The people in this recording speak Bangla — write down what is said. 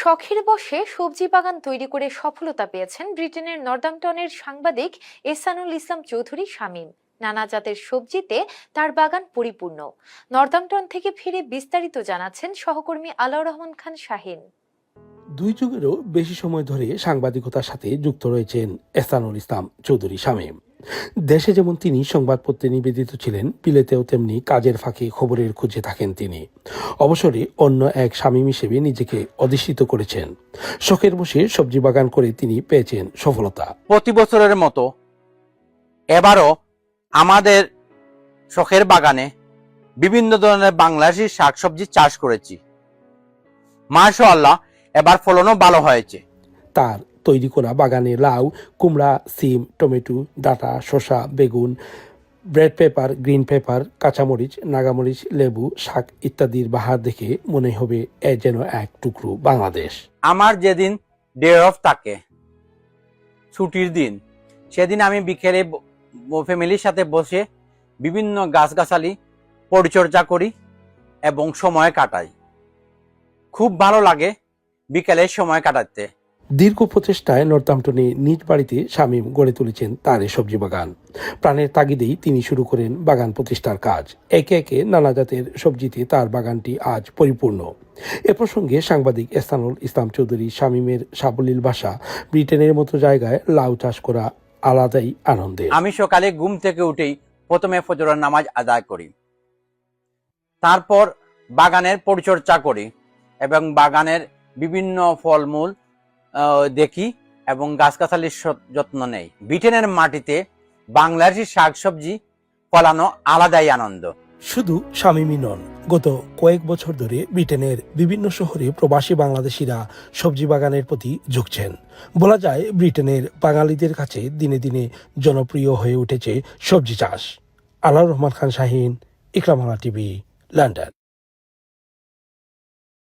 শখের বশে সবজি বাগান তৈরি করে সফলতা পেয়েছেন ব্রিটেনের নর্দাম্পটনের সাংবাদিক এসানুল ইসলাম চৌধুরী শামীম। নানা জাতের সবজিতে তার বাগান পরিপূর্ণ। নর্দাম্পটন থেকে ফিরে বিস্তারিত জানাচ্ছেন সহকর্মী আলাউর রহমান খান শাহিন। দুই যুগেরও বেশি সময় ধরে সাংবাদিকতার সাথে যুক্ত রয়েছেন এসানুল ইসলাম চৌধুরী শামীম। দেশে যেমন তিনি সংবাদপত্রে নিবেদিত ছিলেন বিলেতেও তেমনি কাজের ফাঁকে খবরের খুঁজে থাকেন তিনি। অবসরে অন্য এক স্বামী হিসেবে নিজেকে অধিষ্ঠিত করেছেন। শখের বসে সবজি বাগান করে তিনি পেয়েছেন সফলতা। প্রতি বছরের মতো এবারও আমাদের শখের বাগানে বিভিন্ন ধরনের বাংলাদেশি শাকসবজি চাষ করেছি। মাশাআল্লাহ এবার ফলনও ভালো হয়েছে। তার তৈরি করা বাগানে লাউ, কুমড়া, সিম, টমেটো, ডাঁটা, শসা, বেগুন ব্রেড পেপার, গ্রিন পেপার, কাঁচামরিচ, নাগামরিচ, লেবু, শাক ইত্যাদির বাহার দেখে মনে হবে এ যেন এক টুকরো বাংলাদেশ। আমার যেদিন ডে অফ থাকে, ছুটির দিন, সেদিন আমি বিকেলে ফ্যামিলির সাথে বসে বিভিন্ন গাছগাছালি পরিচর্যা করি এবং সময় কাটাই। খুব ভালো লাগে বিকেলে সময় কাটাতে। দীর্ঘ প্রচেষ্টায় নর্থাম্পটনে নিজ বাড়িতে শামীম গড়ে তুলেছেন তার এই সবজি বাগান। প্রাণের তাগিদেই তিনি শুরু করেন বাগান প্রতিষ্ঠার কাজ। একে একে নানা জাতের সবজিতে তার বাগানটি আজ পরিপূর্ণ। এ প্রসঙ্গে সাংবাদিক এস্তানুল ইসলাম চৌধুরী, শামীমের সাবলীল ভাষা ব্রিটেনের মতো জায়গায় লাউ চাষ করা আলাদাই আনন্দের। আমি সকালে ঘুম থেকে উঠেই প্রথমে ফজরের নামাজ আদায় করি। তারপর বাগানের পরিচর্যা করি এবং বাগানের বিভিন্ন ফলমূল দেখি এবং গাছগাছালির যত্ন নেই। ব্রিটেনের মাটিতে বাংলাদেশি শাকসবজি ফলানো আলাদাই আনন্দ। শুধু শামীমই নন, গত কয়েক বছর ধরে ব্রিটেনের বিভিন্ন শহরে প্রবাসী বাংলাদেশিরা সবজি বাগানের প্রতি ঝুঁকছেন। বলা যায়, ব্রিটেনের বাঙালিদের কাছে দিনে দিনে জনপ্রিয় হয়ে উঠেছে সবজি চাষ। আল্লাহ রহমান খান, শাহিন ইকরামালা টিভি, লন্ডন।